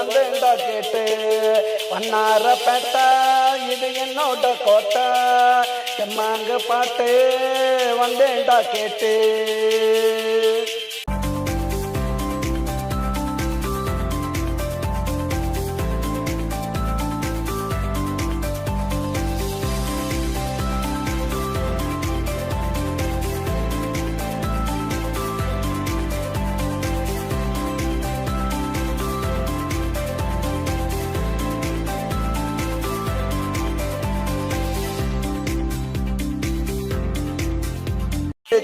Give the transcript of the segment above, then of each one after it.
வந்தேன்டா கேட்டு. வண்ணாரப்பேட்டை இது என்னோட கோட்டை. செம்மாங்க பாட்டு வந்தேன்டா கேட்டு.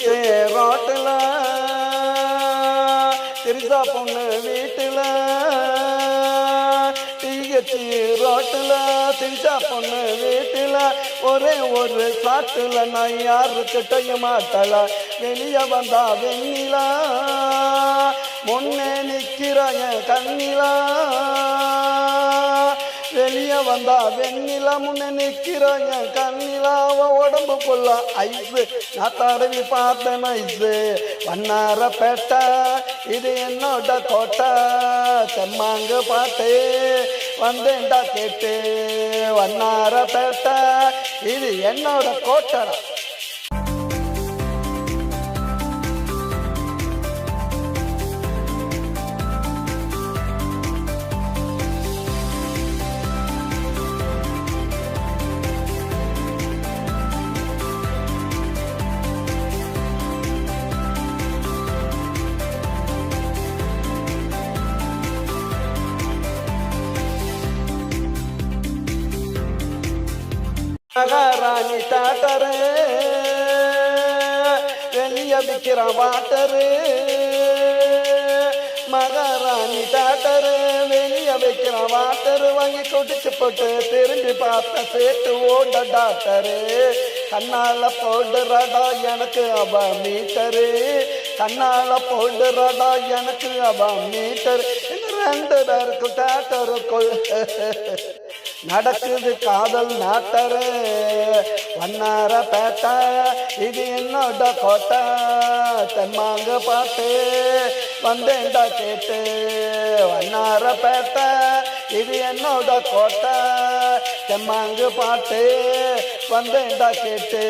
ரோட்டில் திரிசா பொண்ணு வீட்டில் டிஹெச்சி ரோட்டில் திரிசா பொண்ணு வீட்டில். ஒரே ஒரு சாட்டில் நான் யாருக்கிட்டையும் மாட்டல. வெளியே வந்தா வெண்ணிலா முன்னே நிற்கிற என் கண்ணிலா. வந்தா வெண்ணிலா முன்ன நிற்கிறாங்க என் கண்ணிலா அவன் உடம்புக்குள்ள ஐஸு நான் தடவி பார்த்தேன் ஐஸு வண்ணார பேட்டை இது என்னோட கோட்டை செம்மாங்க பாட்டே வந்தேன்டா கேட்டு. வண்ணார பேட்டை இது என்னோட கோட்டடா மகாராணி தாட்டரு வெளிய விற்கிற வாட்டரு. மகாராணி டாட்டரு வெளிய வைக்கிற வாட்டரு வாங்கி குடிச்சு போட்டு திரும்பி பார்த்த சேட்டு ஓட டாக்டரு. கண்ணால போடுறடா எனக்கு அவ மீட்டரு கண்ணால போடுறடா எனக்கு அவ மீட்டர் ரெண்டு பேருக்கும் டாக்டருக்குள் நடக்குது காதல் நாட்டரு. வண்ணார பேட்ட இது என்னோட கோட்டை. தெம்மாங்க பாட்டு வந்தேன்டா கேட்டு. வண்ணார பேட்ட இது என்னோட கோட்டை. தெம்மாங்கு பாட்டு வந்தேன்டா கேட்டு.